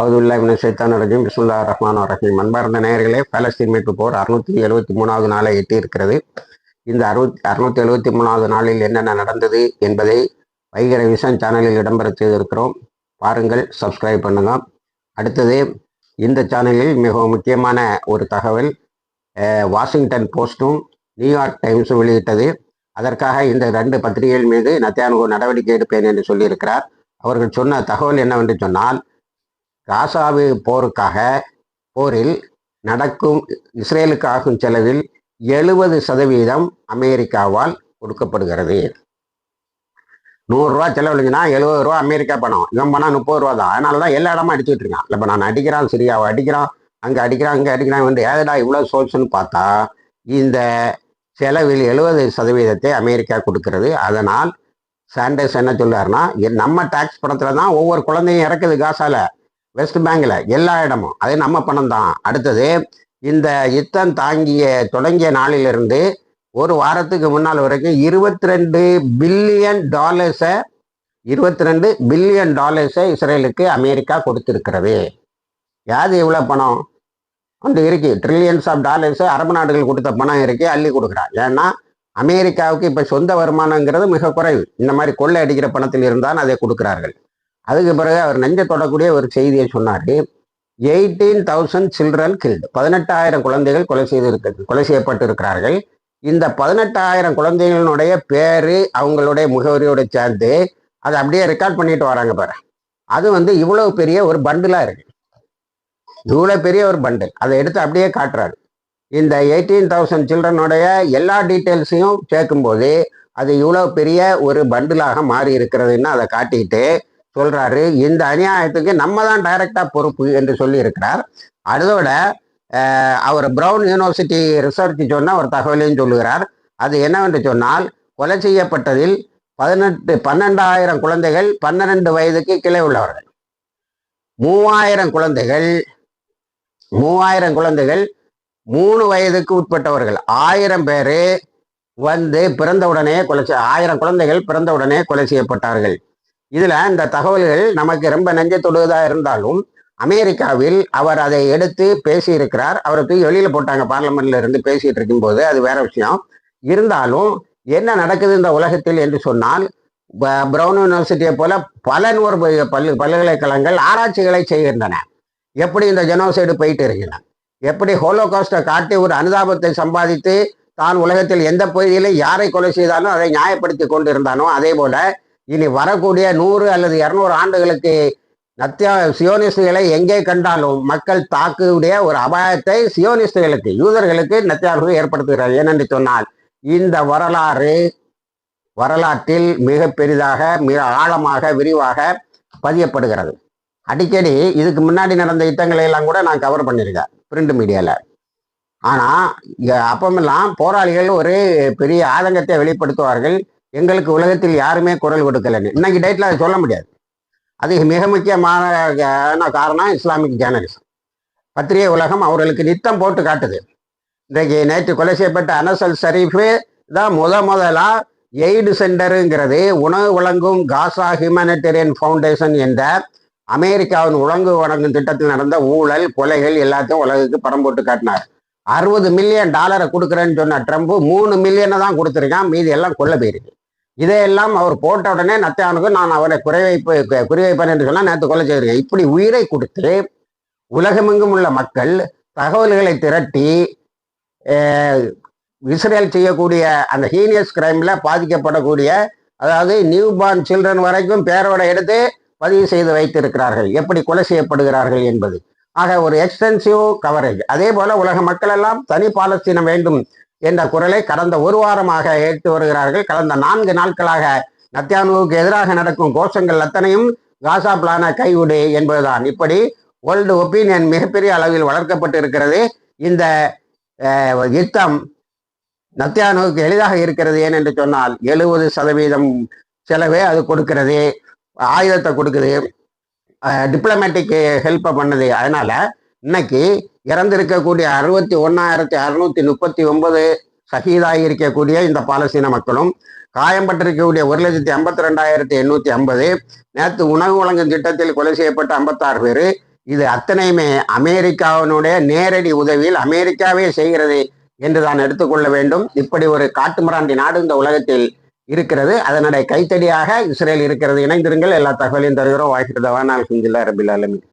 அவுதுல்லாமின் சைத்தான் ரஜீம். பிஸ்முல்லா ரஹ்மான் ரஹீம். அன்பார்ந்த நேயர்களே பாலஸ்தீன் மீட்பு போர் அறுநூத்தி எழுபத்தி மூணாவது நாளை எட்டி இருக்கிறது இந்த அறுபத்தி அறுநூத்தி எழுபத்தி மூணாவது நாளில் என்னென்ன நடந்தது என்பதை வைகர விஷன் சேனலில் இடம்பெற செய்திருக்கிறோம். பாருங்கள் சப்ஸ்கிரைப் பண்ணுங்க. அடுத்தது இந்த சேனலில் மிகவும் முக்கியமான ஒரு தகவல் வாஷிங்டன் போஸ்ட்டும் நியூயார்க் டைம்ஸும் வெளியிட்டது. அதற்காக இந்த ரெண்டு பத்திரிகைகள் மீது நத்தியானுகோ நடவடிக்கை எடுப்பேன் என்று சொல்லியிருக்கிறார். அவர்கள் சொன்ன தகவல் என்னவென்று சொன்னால் காசாவு போருக்காக போரில் நடக்கும் இஸ்ரேலுக்கு ஆகும் செலவில் எழுபது சதவீதம் அமெரிக்காவால் கொடுக்கப்படுகிறது நூறுரூவா செலவழிஞ்சுன்னா எழுபது ரூபா அமெரிக்கா பணம். இவன் பணம் முப்பது ரூபா தான். அதனால தான் எல்லா இடமும் அடிச்சுட்டு இருக்கான். இப்போ நான் அடிக்கிறான் சிரியாவை அடிக்கிறான் அங்கே அடிக்கிறான் அங்கே அடிக்கிறான். வந்து ஏதடா இவ்வளோ சோர்ஸ்னு பார்த்தா இந்த செலவில் எழுபது சதவீதத்தை அமெரிக்கா கொடுக்கிறது. அதனால் சாண்டர்ஸ் என்ன சொல்றாருன்னா நம்ம டாக்ஸ் பணத்தில் தான் ஒவ்வொரு குழந்தையும் இறக்குது காசால. வெஸ்ட் பேங்க்ல எல்லா இடமும். அது நம்ம பணம் தான். அடுத்தது இந்த யுத்தம் தாங்கிய தொடங்கிய நாளிலிருந்து ஒரு வாரத்துக்கு முன்னால் வரைக்கும் இருபத்தி ரெண்டு பில்லியன் டாலர்ஸை இருபத்தி ரெண்டு பில்லியன் டாலர்ஸை இஸ்ரேலுக்கு அமெரிக்கா கொடுத்துருக்கிறது. யாது எவ்வளோ பணம்? வந்து இருக்கு. ட்ரில்லியன்ஸ் ஆஃப் டாலர்ஸ் அரபு நாடுகள் கொடுத்த பணம் இருக்கு. அள்ளி கொடுக்குறான் ஏன்னா அமெரிக்காவுக்கு இப்போ சொந்த வருமானங்கிறது மிக குறைவு. இந்த மாதிரி கொள்ளை அடிக்கிற பணத்தில் இருந்தால் அதை கொடுக்குறார்கள். அதுக்கு பிறகு அவர் நெஞ்ச தொடக்கூடிய ஒரு செய்தியை சொன்னார். எயிட்டீன் தௌசண்ட் சில்ட்ரன் கில்டு பதினெட்டாயிரம் குழந்தைகள் கொலை செய்திருக்க கொலை செய்யப்பட்டு இருக்கிறார்கள் இந்த பதினெட்டாயிரம் குழந்தைகளுடைய பேர் அவங்களுடைய முகவரியோடு சேர்ந்து அதை அப்படியே ரெக்கார்ட் பண்ணிட்டு வராங்க பாரு. அது வந்து இவ்வளவு பெரிய ஒரு பண்டிலாக இருக்கு. இவ்வளோ பெரிய ஒரு பண்டில் அதை எடுத்து அப்படியே காட்டுறாரு. இந்த எயிட்டீன் தௌசண்ட் சில்ட்ரனுடைய எல்லா டீட்டெயில்ஸையும் சேர்க்கும்போது அது இவ்வளோ பெரிய ஒரு பண்டிலாக மாறி இருக்கிறதுன்னு அதை காட்டிட்டு சொல்றாரு. இந்த அநியாயத்துக்கு நம்ம தான் டைரக்டா பொறுப்பு என்று சொல்லி இருக்கிறார் அதோட அவர் பிரவுன் யூனிவர்சிட்டி ரிசர்ச் சொன்ன ஒரு தகவலையும் சொல்லுகிறார். அது என்னவென்று சொன்னால் கொலை செய்யப்பட்டதில் பதினெட்டு பன்னெண்டாயிரம் குழந்தைகள் பன்னிரண்டு வயதுக்கு கீழே உள்ளவர்கள். மூவாயிரம் குழந்தைகள் மூவாயிரம் குழந்தைகள் மூணு வயதுக்கு உட்பட்டவர்கள். ஆயிரம் பேர் வந்து பிறந்த உடனே கொலை ஆயிரம் குழந்தைகள் பிறந்த உடனே கொலை செய்யப்பட்டார்கள். இதுல இந்த தகவல்கள் நமக்கு ரொம்ப நெஞ்ச தொடுவதா இருந்தாலும் அமெரிக்காவில் அவர் அதை எடுத்து பேசியிருக்கிறார். அவருக்கு அவரை தூக்கி வெளியில போட்டாங்க பார்லமெண்ட்ல இருந்து பேசிட்டு இருக்கும்போது அது வேற விஷயம். இருந்தாலும் என்ன நடக்குது இந்த உலகத்தில் என்று சொன்னால் ப்ரௌன் பிரவுன் யூனிவர்சிட்டியை போல பல நூறு பல்- பல்லு பல்கலைக்கழகங்கள் ஆராய்ச்சிகளை செய்கின்றன. எப்படி இந்த ஜெனோசைடு போயிட்டு இருக்கின்றன எப்படி ஹோலோகாஸ்டை காட்டி ஒரு அனுதாபத்தை சம்பாதித்து தான் உலகத்தில் எந்த பகுதியிலும் யாரை கொலை செய்தாலும் அதை நியாயப்படுத்தி கொண்டிருந்தானோ அதே போல இனி வரக்கூடிய நூறு அல்லது இருநூறு ஆண்டுகளுக்கு நத்தியா சியோனிஸ்டுகளை எங்கே கண்டாலும் மக்கள் தாக்கக்கூடிய ஒரு அபாயத்தை சியோனிஸ்டுகளுக்கு யூதர்களுக்கு நத்தியார்கள் ஏற்படுத்துகிறார். ஏனென்று சொன்னால் இந்த வரலாறு வரலாற்றில் மிக பெரிதாக மிக ஆழமாக விரிவாக பதியப்படுகிறது. அடிக்கடி இதுக்கு முன்னாடி நடந்த யுத்தங்களை எல்லாம் கூட நான் கவர் பண்ணியிருக்கேன் பிரிண்ட் மீடியாவில் ஆனால் அப்பமெல்லாம் போராளிகள் ஒரு பெரிய ஆதங்கத்தை வெளிப்படுத்துவார்கள். எங்களுக்கு உலகத்தில் யாருமே குரல் கொடுக்கலன்னு. இன்னைக்கு டேட்டில் அதை சொல்ல முடியாது. அது மிக முக்கியமான காரணம்? இஸ்லாமிக் ஜேர்னலிசம் பத்திரிகை உலகம் அவர்களுக்கு நித்தம் போட்டு காட்டுது. இன்றைக்கு நேற்று கொலை செய்யப்பட்ட அனசல் ஷரீஃபு தான் முத முதலா எய்டு சென்டருங்கிறது உணவு வழங்கும் காசா ஹியூமனிடேரியன் ஃபவுண்டேஷன் என்ற அமெரிக்காவின் உணவு வழங்கும் திட்டத்தில் நடந்த ஊழல் கொலைகள் எல்லாத்தையும் உலகுக்கு படம் போட்டு காட்டினார். அறுபது மில்லியன் டாலரை கொடுக்குறேன்னு சொன்ன ட்ரம்ப் மூணு மில்லியனை தான் கொடுத்துருக்கான். மீதி எல்லாம் கொள்ள போயிருக்கு. இதையெல்லாம் அவர் போட்ட உடனே நத்தையானுக்கு நான் அவரை குறைவைப்பு குறிவைப்பேன் என்று சொன்னால் நேற்று கொலை செய்திருக்கேன். இப்படி உயிரை கொடுத்து உலகமெங்கும் உள்ள மக்கள் தகவல்களை திரட்டி இஸ்ரேல் செய்யக்கூடிய அந்த ஹீனியஸ் கிரைம்ல பாதிக்கப்படக்கூடிய அதாவது நியூ பார்ன் சில்ட்ரன் வரைக்கும் பேரோட எடுத்து பதிவு செய்து வைத்திருக்கிறார்கள். எப்படி கொலை செய்யப்படுகிறார்கள் என்பது. ஆக ஒரு எக்ஸ்டென்சிவ் கவரேஜ். அதே போல உலக மக்கள் எல்லாம் தனி பாலஸ்தீனம் வேண்டும் என்ற குரலை கடந்த ஒரு வாரமாக ஏற்று வருகிறார்கள். கடந்த நான்கு நாட்களாக நத்தியானுவுக்கு எதிராக நடக்கும் கோஷங்கள் அத்தனையும் காசா பிளான கைவிடு என்பதுதான். இப்படி வேர்ல்டு ஒப்பீனியன் மிகப்பெரிய அளவில் வளர்க்கப்பட்டு இருக்கிறது இந்த யுத்தம் நத்தியானுவுக்கு எளிதாக இருக்கிறது ஏன் என்று சொன்னால் எழுபது சதவீதம் செலவே அது கொடுக்கிறது ஆயுதத்தை கொடுக்குது டிப்ளமேட்டிக் ஹெல்ப்பை பண்ணுது. அதனால இன்னைக்கு இறந்திருக்கக்கூடிய அறுபத்தி ஒன்னாயிரத்தி அறுநூத்தி முப்பத்தி ஒன்பது சகிதாகி இருக்கக்கூடிய இந்த பாலஸ்தீன மக்களும் காயம்பட்டிருக்கக்கூடிய ஒரு லட்சத்தி ஐம்பத்தி ரெண்டாயிரத்தி எண்ணூத்தி ஐம்பது நேற்று உணவு வழங்கும் திட்டத்தில் கொலை செய்யப்பட்ட ஐம்பத்தாறு பேர் இது அத்தனையுமே அமெரிக்காவினுடைய நேரடி உதவியில் அமெரிக்காவே செய்கிறது என்று தான் எடுத்துக்கொள்ள வேண்டும். இப்படி ஒரு காட்டுமிராண்டி நாடு இந்த உலகத்தில் இருக்கிறது. அதனுடைய கைத்தடியாக இஸ்ரேல் இருக்கிறது. இணைந்திருங்கள். எல்லா தகவலையும் தருகிறோம். வாய்ப்பு தவானால் ரபில் அலமின்